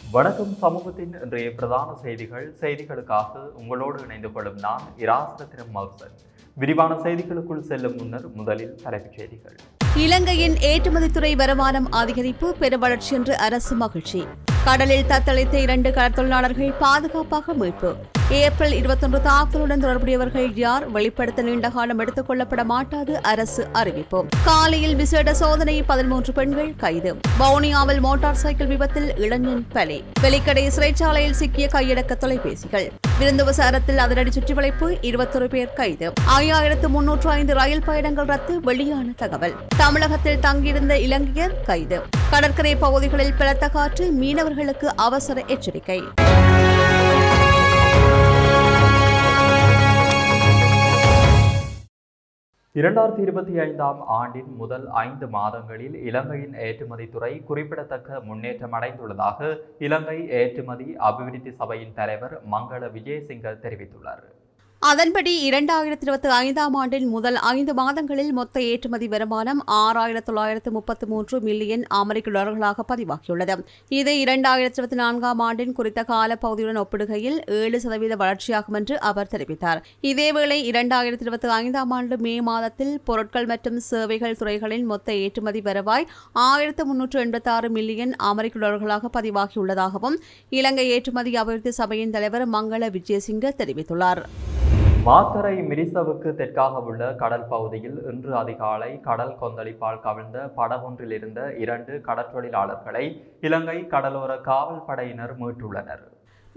வணக்கம் சமூகத்தின் இன்றைய பிரதான செய்திகள். செய்திகளுக்காக உங்களோடு இணைந்து கொள்ளும் நான் இராசரத்தினம் மவுசன் விரிவான செய்திகளுக்குள் செல்லும் முன்னர் முதலில் தலைப்புச் செய்திகள். இலங்கையின் ஏற்றுமதித்துறை வருமானம் அதிகரிப்பு பெரும் வளர்ச்சி என்று அரசு மகிழ்ச்சி. கடலில் தத்தளித்த இரண்டு கடற்தொழிலாளர்கள் பாதுகாப்பாக மீட்பு. ஏப்ரல் இருபத்தொன்று தாக்குதலுடன் தொடர்புடையவர்கள் யார்? வெளிப்படுத்த நீண்ட காலம் எடுத்துக் கொள்ளப்பட மாட்டாது அரசு அறிவிப்பு. காலையில் விசேட சோதனை பதிமூன்று பெண்கள் கைது. வவுனியாவில் மோட்டார் சைக்கிள் விபத்தில் இளைஞன் பலி. வெளிக்கடை சிறைச்சாலையில் சிக்கிய கையடக்க தொலைபேசிகள். விருந்துவசாரத்தில் அதிரடி சுற்றிவளைப்பு இருபத்தொரு பேர் கைது. ஐயாயிரத்து முன்னூற்று ஐந்து ரயில் பயணங்கள் ரத்து வெளியான தகவல். தமிழகத்தில் தங்கியிருந்த இலங்கையர் கைது. கடற்கரை பகுதிகளில் பலத்த காற்று மீனவர்களுக்கு அவசர எச்சரிக்கை. இரண்டாயிரத்தி இருபத்தி ஐந்தாம் ஆண்டின் முதல் ஐந்து மாதங்களில் இலங்கையின் ஏற்றுமதி துறை குறிப்பிடத்தக்க முன்னேற்றம் அடைந்துள்ளதாக இலங்கை ஏற்றுமதி அபிவிருத்தி சபையின் தலைவர் மங்கள விஜயசிங்க தெரிவித்துள்ளார். அதன்படி இரண்டாயிரத்தி இருபத்தி ஐந்தாம் ஆண்டின் முதல் ஐந்து மாதங்களில் மொத்த ஏற்றுமதி வருமானம் ஆறாயிரத்து தொள்ளாயிரத்து முப்பத்தி மூன்று மில்லியன் அமெரிக்க டாலர்களாக பதிவாகியுள்ளது. இது இரண்டாயிரத்தி இருபத்தி நான்காம் ஆண்டின் குறித்த கால பகுதியுடன் ஒப்பிடுகையில் ஏழு சதவீத வளர்ச்சியாகும் என்று அவர் தெரிவித்தார். இதேவேளை இரண்டாயிரத்தி இருபத்தி ஐந்தாம் ஆண்டு மே மாதத்தில் பொருட்கள் மற்றும் சேவைகள் துறைகளின் மொத்த ஏற்றுமதி வருவாய் ஆயிரத்து முன்னூற்று எண்பத்தி ஆறு மில்லியன் அமெரிக்க டாலர்களாக பதிவாகியுள்ளதாகவும் இலங்கை ஏற்றுமதி அபிவிருத்தி சபையின் தலைவர் மங்கள விஜயசிங்க தெரிவித்துள்ளார். மாத்தரை மிரிசவுக்கு தெற்காக உள்ள கடல் பகுதியில் இன்று அதிகாலை கடல் கொந்தளிப்பால் கவிழ்ந்த படகொன்றில் இருந்த இரண்டு கடற்றொழிலாளர்களை இலங்கை கடலோர காவல் படையினர் மீட்டுள்ளனர்.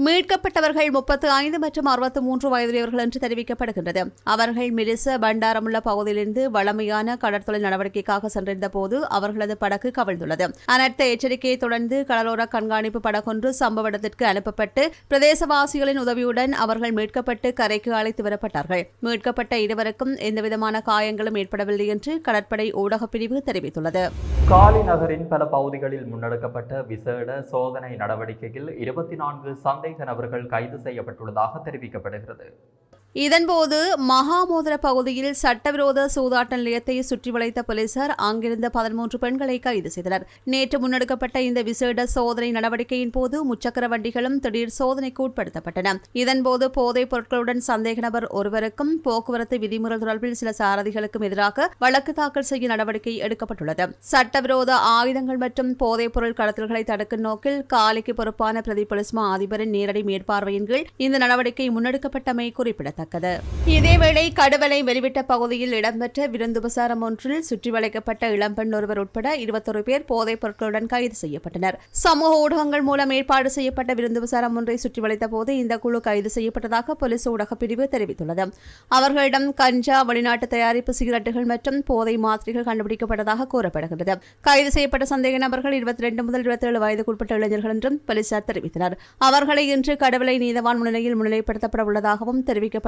மீட்கப்பட்டவர்கள் முப்பத்து ஐந்து மற்றும் அறுபத்து மூன்று வயதுடையவர்கள் என்று தெரிவிக்கப்படுகின்றது. அவர்கள் மிரிச பண்டாரமுள்ள பகுதியிலிருந்து வளமையான கடற்தொழில் நடவடிக்கைக்காக சென்றிருந்த போது அவர்களது படகு கவிழ்ந்துள்ளது. அனர்த்த எச்சரிக்கையை தொடர்ந்து கடலோர கண்காணிப்பு படகொன்று சம்பவ இடத்திற்கு அனுப்பப்பட்டு பிரதேசவாசிகளின் உதவியுடன் அவர்கள் மீட்கப்பட்டு கரைக்கு அழைத்து வரப்பட்டார்கள். மீட்கப்பட்ட இருவருக்கும் எந்தவிதமான காயங்களும் ஏற்படவில்லை என்று கடற்படை ஊடகப் பிரிவு தெரிவித்துள்ளது. காலி நகரின் பல பகுதிகளில் முன்னெடுக்கப்பட்ட விசேட சோதனை நடவடிக்கையில் இருபத்தி நான்கு சந்தேக நபர்கள் கைது செய்யப்பட்டுள்ளதாக தெரிவிக்கப்படுகிறது. இதன்போது மகாமோதர பகுதியில் சட்டவிரோத சூதாட்ட நிலையத்தை சுற்றி வளைத்த போலீசார் அங்கிருந்த பதிமூன்று பெண்களை கைது செய்தனர். நேற்று முன்னெடுக்கப்பட்ட இந்த விசேட சோதனை நடவடிக்கையின் போது முச்சக்கர வண்டிகளும் திடீர் சோதனைக்கு உட்படுத்தப்பட்டன. இதன்போது போதைப் பொருட்களுடன் சந்தேக நபர் ஒருவருக்கும் போக்குவரத்து விதிமுறை தொடர்பில் சில சாரதிகளுக்கும் எதிராக வழக்கு தாக்கல் செய்ய நடவடிக்கை எடுக்கப்பட்டுள்ளது. சட்டவிரோத ஆயுதங்கள் மற்றும் போதைப் பொருள் கடத்தல்களை தடுக்கும் நோக்கில் காலிக்கு பொறுப்பான பிரதி பொலிஸ்மா அதிபரின் நேரடி மேற்பார்வையின் கீழ் இந்த நடவடிக்கை முன்னெடுக்கப்பட்டமை குறிப்பிடத்தக்கது. குறிப்பிடத்தக்கது. இதேவேளை கடுவலை வெளிவிட்ட பகுதியில் இடம்பெற்ற விருந்துபசாரம் ஒன்றில் சுற்றி வளைக்கப்பட்ட இளம்பெண் ஒருவர் உட்பட இருபத்தொரு பேர் போதைப் பொருட்களுடன் கைது செய்யப்பட்டனர். சமூக ஊடகங்கள் மூலம் ஏற்பாடு செய்யப்பட்ட விருந்துபசாரம் ஒன்றை சுற்றி வளைத்த போது இந்த குழு கைது செய்யப்பட்டதாக போலீஸ் ஊடகப் பிரிவு தெரிவித்துள்ளது. அவர்களிடம் கஞ்சா வெளிநாட்டு தயாரிப்பு சிகரெட்டுகள் மற்றும் போதை மாத்திரைகள் கண்டுபிடிக்கப்பட்டதாக கூறப்படுகிறது கைது செய்யப்பட்ட சந்தேக நபர்கள் இருபத்தி ரெண்டு முதல் இருபத்தி ஏழு வயதுக்குட்பட்ட இளைஞர்கள் என்றும் போலீசார் தெரிவித்தனர். அவர்களை இன்று கடவுளை நீதவான் முன்னிலையில் முன்னிலைப்படுத்தப்பட உள்ளதாகவும் தெரிவிக்கப்பட்டது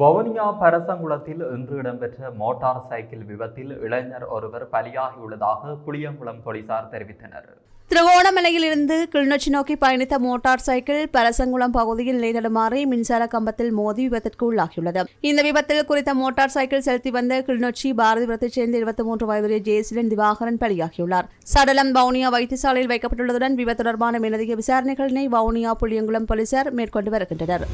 Vavuniya பரசங்குளத்தில் இன்று இடம்பெற்ற மோட்டார் சைக்கிள் விபத்தில் இளைஞர் ஒருவர் பலியாகியுள்ளதாக புளியங்குளம் போலீசார் தெரிவித்தனர். திருவோணமலையிலிருந்து கிளிநொச்சி நோக்கி பயணித்த மோட்டார் சைக்கிள் பரசங்குளம் பகுதியில் நிலைதடுமாறி மின்சார கம்பத்தில் மோதி விபத்திற்கு உள்ளாகியுள்ளது. இந்த விபத்தில் குறித்த மோட்டார் சைக்கிள் செலுத்தி வந்த கிளிநொச்சி பாரதிபுரத்தைச் சேர்ந்த இருபத்தி மூன்று வயதுடைய ஜெயசிலன் திவாகரன் பலியாகியுள்ளார். சடலம் வவுனியா வைத்தியசாலையில் வைக்கப்பட்டுள்ளதுடன் விபத்து தொடர்பான மேலதிக விசாரணைகளினை வவுனியா புளியங்குளம் போலீசார் மேற்கொண்டு வருகின்றனர்.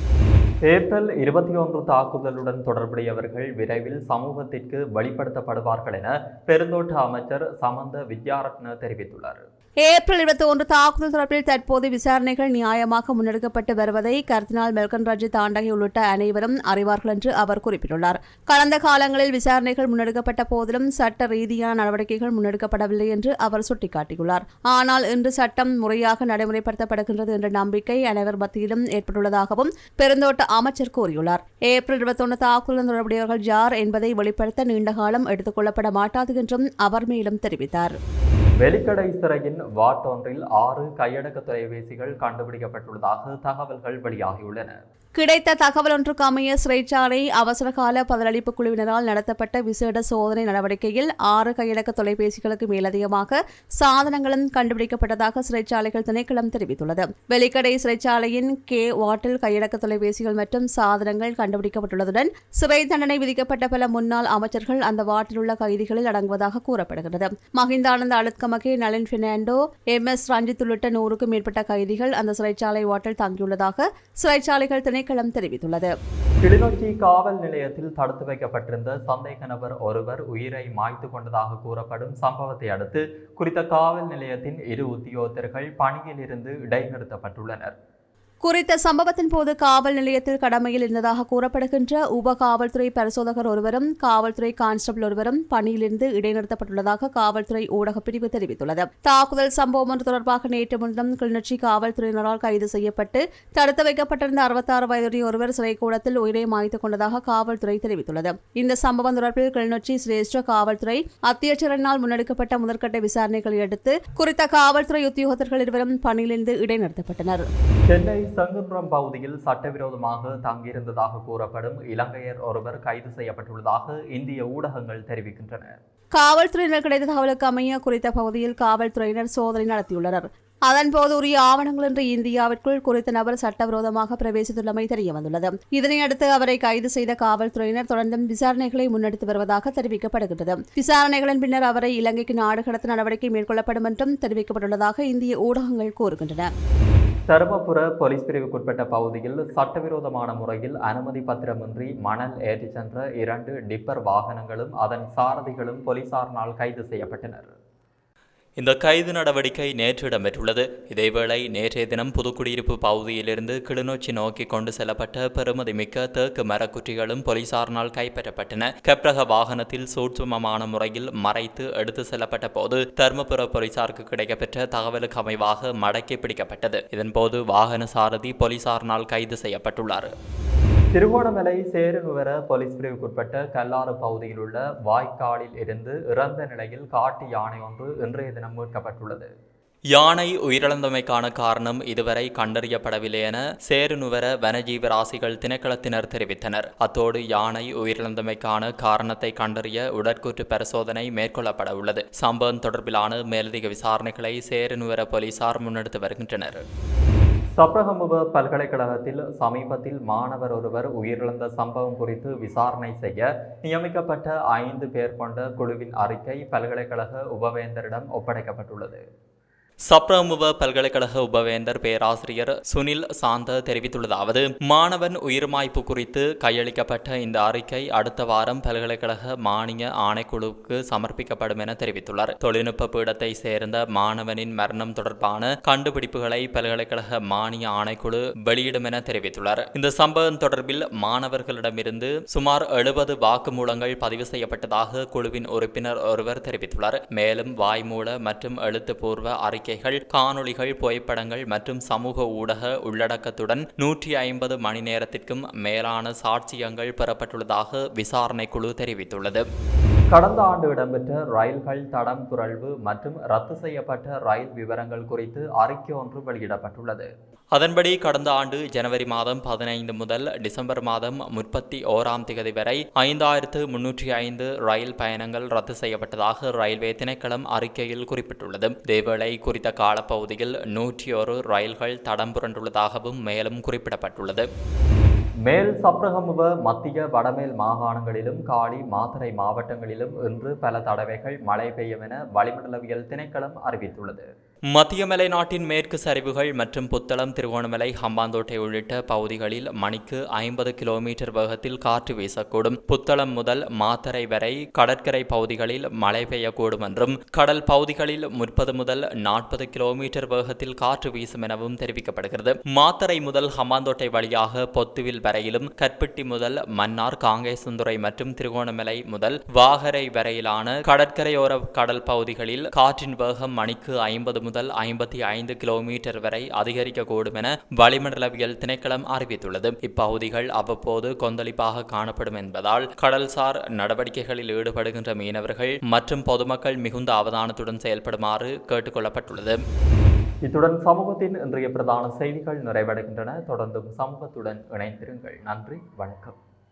ஏப்ரல் இருபத்தி ஒன்று தாக்குதலுடன் தொடர்புடையவர்கள் விரைவில் சமூகத்திற்கு வெளிப்படுத்தப்படுவார்கள் என பெருந்தோட்ட அமைச்சர் சமந்த வித்யாரத்ன தெரிவித்துள்ளார். ஏப்ரல் இருபத்தி ஒன்று தாக்குதல் தொடர்பில் தற்போது விசாரணைகள் நியாயமாக முன்னெடுக்கப்பட்டு வருவதை கர்தினால் மெல்கன் ராஜி தாண்டகி உள்ளிட்ட அனைவரும் அறிவார்கள் என்று அவர் குறிப்பிட்டுள்ளார். கடந்த காலங்களில் விசாரணைகள் முன்னெடுக்கப்பட்ட போதிலும் சட்ட ரீதியான நடவடிக்கைகள் முன்னெடுக்கப்படவில்லை என்று அவர் சுட்டிக்காட்டியுள்ளார். ஆனால் இன்று சட்டம் முறையாக நடைமுறைப்படுத்தப்படுகின்றது என்ற நம்பிக்கை அனைவர் மத்தியிலும் ஏற்பட்டுள்ளதாகவும் பெருந்தோட்ட அமைச்சர் கூறியுள்ளார். ஏப்ரல் இருபத்தொன்று தாக்குதல் தொடர்புடையவர்கள் யார் என்பதை வெளிப்படுத்த நீண்ட காலம் எடுத்துக் கொள்ளப்பட மாட்டாது என்றும் அவர் மேலும் தெரிவித்தார். வெலிக்கடை சிறையின் வாட்டொன்றில் ஆறு கையடக்க தொலைபேசிகள் கண்டுபிடிக்கப்பட்டுள்ளதாக தகவல்கள் வெளியாகியுள்ளன. கிடைத்த தகவல் ஒன்றுக்கு அமைய சிறைச்சாலை அவசரகால பதிலளிப்பு குழுவினரால் நடத்தப்பட்ட விசேட சோதனை நடவடிக்கையில் ஆறு கையடக்க தொலைபேசிகளுக்கு மேலதிகமாக சாதனங்களும் கண்டுபிடிக்கப்பட்டதாக சிறைச்சாலைகள் திணைக்களம் தெரிவித்துள்ளது. வெலிக்கடை சிறைச்சாலையின் கே வாட்டில் கையடக்க தொலைபேசிகள் மற்றும் சாதனங்கள் கண்டுபிடிக்கப்பட்டுள்ளதுடன் சிறை தண்டனை விதிக்கப்பட்ட பல முன்னாள் அமைச்சர்கள் அந்த வாட்டில் உள்ள கைதிகளில் அடங்குவதாக கூறப்படுகிறது. மஹிந்தானந்த அழுத்கமகே நளின் பெர்னாண்டோ எம் எஸ் ரஞ்சித் உள்ளிட்ட நூறுக்கும் மேற்பட்ட கைதிகள் அந்த சிறைச்சாலை வாட்டில் தங்கியுள்ளதாக சிறைச்சாலைகள் திணை திணைக்களம் தெரிவித்துள்ளது. கிளிநொச்சி காவல் நிலையத்தில் தடுத்து வைக்கப்பட்டிருந்த சந்தேக நபர் ஒருவர் உயிரை மாய்த்து கொண்டதாக கூறப்படும் சம்பவத்தை அடுத்து குறித்த காவல் நிலையத்தின் இரு உத்தியோகத்தர்கள் பணியில் இருந்து இடைநிறுத்தப்பட்டுள்ளனர். குறித்த சம்பவத்தின் போது காவல் நிலையத்தில் கடமையில் இருந்ததாக கூறப்படுகின்ற உப காவல்துறை பரிசோதகர் ஒருவரும் காவல்துறை கான்ஸ்டபிள் ஒருவரும் பணியிலிருந்து இடைநிறுத்தப்பட்டுள்ளதாக காவல்துறை ஊடகப் பிரிவு தெரிவித்துள்ளது. தாக்குதல் சம்பவம் ஒன்று தொடர்பாக நேற்று முன்தினம் கிளிநொச்சி காவல்துறையினரால் கைது செய்யப்பட்டு தடுத்து வைக்கப்பட்டிருந்த அறுபத்தாறு வயதுடைய ஒருவர் சிறைக்கூடத்தில் உயிரை மாய்த்துக் கொண்டதாக காவல்துறை தெரிவித்துள்ளது. இந்த சம்பவம் தொடர்பில் கிளிநொச்சி சிரேஷ்ட காவல்துறை அத்தியட்சரனால் முன்னெடுக்கப்பட்ட முதற்கட்ட விசாரணைகளை அடுத்து குறித்த காவல்துறை உத்தியோகத்தர்கள் இருவரும் பணியிலிருந்து இடைநிறுத்தப்பட்டனர். சென்னை செங்குன்றம் பகுதியில் சட்டவிரோதமாக தங்கியிருந்ததாக கூறப்படும் இலங்கையர் ஒருவர் கைது செய்யப்பட்டுள்ளதாக இந்திய ஊடகங்கள் தெரிவிக்கின்றன. காவல்துறையினர் கிடைத்த தகவலுக்கு அமைய குறித்த பகுதியில் காவல்துறையினர் சோதனை நடத்தியுள்ளனர். அதன்போது உரிய ஆவணங்களின்றி இந்தியாவிற்குள் குறித்த நபர் சட்டவிரோதமாக பிரவேசித்துள்ளமை தெரிய வந்துள்ளது. இதனையடுத்து அவரை கைது செய்த காவல்துறையினர் தொடர்ந்தும் விசாரணைகளை முன்னெடுத்து வருவதாக தெரிவிக்கப்படுகின்றது. விசாரணைகளின் பின்னர் அவரை இலங்கைக்கு நாடு கடத்த நடவடிக்கை மேற்கொள்ளப்படும் என்றும் தெரிவிக்கப்பட்டுள்ளதாக இந்திய ஊடகங்கள் கூறுகின்றன. தருமபுர போலீஸ் பிரிவுக்குட்பட்ட பகுதியில் சட்டவிரோதமான முறையில் அனுமதி பத்திரமின்றி மணல் ஏற்றிச் சென்ற இரண்டு டிப்பர் வாகனங்களும் அதன் சாரதிகளும் போலீசாரினால் கைது செய்யப்பட்டனர். இந்த கைது நடவடிக்கை நேற்று இடம்பெற்றுள்ளது. இதேவேளை நேற்றைய தினம் புதுக்குடியிருப்பு பகுதியிலிருந்து கிளிநொச்சி நோக்கி கொண்டு செல்லப்பட்ட பெருமதிமிக்க தேக்கு மரக்குற்றிகளும் போலீசாரினால் கைப்பற்றப்பட்டன. கப்ரக வாகனத்தில் சூட்சுமமான முறையில் மறைத்து எடுத்து செல்லப்பட்ட போது தர்மபுர போலீசாருக்கு கிடைக்கப்பெற்ற தகவலுக்கு அமைவாக மடக்கி பிடிக்கப்பட்டது. இதன்போது வாகன சாரதி போலீசாரினால் கைது செய்யப்பட்டுள்ளார். திருகோணமலை சேருநுவர போலீஸ் பிரிவுக்குட்பட்ட கல்லாறு பகுதியில் உள்ள வாய்க்காலில் இருந்து இறந்த நிலையில் காட்டு யானை ஒன்று இன்றைய தினம் மீட்கப்பட்டுள்ளது. யானை உயிரிழந்தமைக்கான காரணம் இதுவரை கண்டறியப்படவில்லை என சேருநுவர வனஜீவராசிகள் திணைக்களத்தினர் தெரிவித்தனர். அத்தோடு யானை உயிரிழந்தமைக்கான காரணத்தை கண்டறிய உடற்கூற்று பரிசோதனை மேற்கொள்ளப்பட உள்ளது. சம்பவம் தொடர்பிலான மேலதிக விசாரணைகளை சேருநுவர போலீசார் முன்னெடுத்து வருகின்றனர். சப்ரகமுவ பல்கலைக்கழகத்தில் சமீபத்தில் மாணவர் ஒருவர் உயிரிழந்த சம்பவம் குறித்து விசாரணை செய்ய நியமிக்கப்பட்ட ஐந்து பேர் கொண்ட குழுவின் அறிக்கை பல்கலைக்கழக உபவேந்தரிடம் ஒப்படைக்கப்பட்டுள்ளது. சப்ரமுவ பல்கலைக்கழக உபவேந்தர் பேராசிரியர் சுனில் சாந்த தெரிவித்துள்ளதாவது மாணவன் உயிர்மாய்ப்பு குறித்து கையளிக்கப்பட்ட இந்த அறிக்கை அடுத்த வாரம் பல்கலைக்கழக மானிய ஆணைக்குழுவுக்கு சமர்ப்பிக்கப்படும் என தெரிவித்துள்ளார். தொழில்நுட்ப பீடத்தை சேர்ந்த மாணவனின் மரணம் தொடர்பான கண்டுபிடிப்புகளை பல்கலைக்கழக மானிய ஆணைக்குழு வெளியிடும் என தெரிவித்துள்ளார். இந்த சம்பவம் தொடர்பில் மாணவர்களிடமிருந்து சுமார் எழுபது வாக்குமூலங்கள் பதிவு செய்யப்பட்டதாக குழுவின் உறுப்பினர் ஒருவர் தெரிவித்துள்ளார். மேலும் வாய்மூல மற்றும் எழுத்துப்பூர்வ அறிக்கை அறிக்கைகள் காணொளிகள் புகைப்படங்கள் மற்றும் சமூக ஊடக உள்ளடக்கத்துடன் நூற்றி ஐம்பது மணி நேரத்திற்கும் மேலான சாட்சியங்கள் பெறப்பட்டுள்ளதாக விசாரணை குழு தெரிவித்துள்ளது. கடந்த ஆண்டு இடம்பெற்ற ரயில்கள் தடம் குரல்வு மற்றும் ரத்து செய்யப்பட்ட ரயில் விவரங்கள் குறித்து அறிக்கை ஒன்று வெளியிடப்பட்டுள்ளது. அதன்படி கடந்த ஆண்டு ஜனவரி மாதம் பதினைந்து முதல் டிசம்பர் மாதம் முப்பத்தி ஓராம் திகதி வரை ஐந்தாயிரத்து முன்னூற்றி ஐந்து ரயில் பயணங்கள் ரத்து செய்யப்பட்டதாக ரயில்வே திணைக்களம் அறிக்கையில் குறிப்பிட்டுள்ளது. இதேவேளை குறித்த காலப்பகுதியில் நூற்றி ஒரு ரயில்கள் தடம் புரண்டுள்ளதாகவும் மேலும் குறிப்பிடப்பட்டுள்ளது. மேல் சப்ரகமுவ மத்திய வடமேல் மாகாணங்களிலும் காலி மாத்தறை மாவட்டங்களிலும் இன்று பல தடவைகள் மழை பெய்யும் என வளிமண்டலவியல் திணைக்களம் அறிவித்துள்ளது. மத்திய மலை நாட்டின் மேற்கு சரிவுகள் மற்றும் புத்தளம் திருகோணமலை ஹம்பாந்தோட்டை உள்ளிட்ட பகுதிகளில் மணிக்கு ஐம்பது கிலோமீட்டர் வேகத்தில் காற்று வீசக்கூடும். புத்தளம் முதல் மாத்தரை வரை கடற்கரை பகுதிகளில் மழை பெய்யக்கூடும் என்றும் கடல் பகுதிகளில் முப்பது முதல் நாற்பது கிலோமீட்டர் வேகத்தில் காற்று வீசும் எனவும் தெரிவிக்கப்படுகிறது. மாத்தரை முதல் ஹம்பாந்தோட்டை வழியாக பொத்துவில் வரையிலும் கற்பட்டி முதல் மன்னார் காங்கேசுந்துறை மற்றும் திருகோணமலை முதல் வாகரை வரையிலான கடற்கரையோர கடல் பகுதிகளில் காற்றின் வேகம் மணிக்கு ஐம்பது முதல் ஐம்பத்தி ஐந்து கிலோமீட்டர் வரை அதிகரிக்கக்கூடும் என வளிமண்டலவியல் திணைக்களம் அறிவித்துள்ளது. இப்பகுதிகள் அவ்வப்போது கொந்தளிப்பாக காணப்படும் என்பதால் கடல்சார் நடவடிக்கைகளில் ஈடுபடுகின்ற மீனவர்கள் மற்றும் பொதுமக்கள் மிகுந்த அவதானத்துடன் செயல்படுமாறு கேட்டுக்கொள்ளப்பட்டுள்ளது. இத்துடன் சமூகத்தின் இன்றைய பிரதான செய்திகள் நிறைவடைகின்றன. தொடர்ந்தும் சமூகத்துடன் இணைந்திருங்கள். நன்றி. வணக்கம்.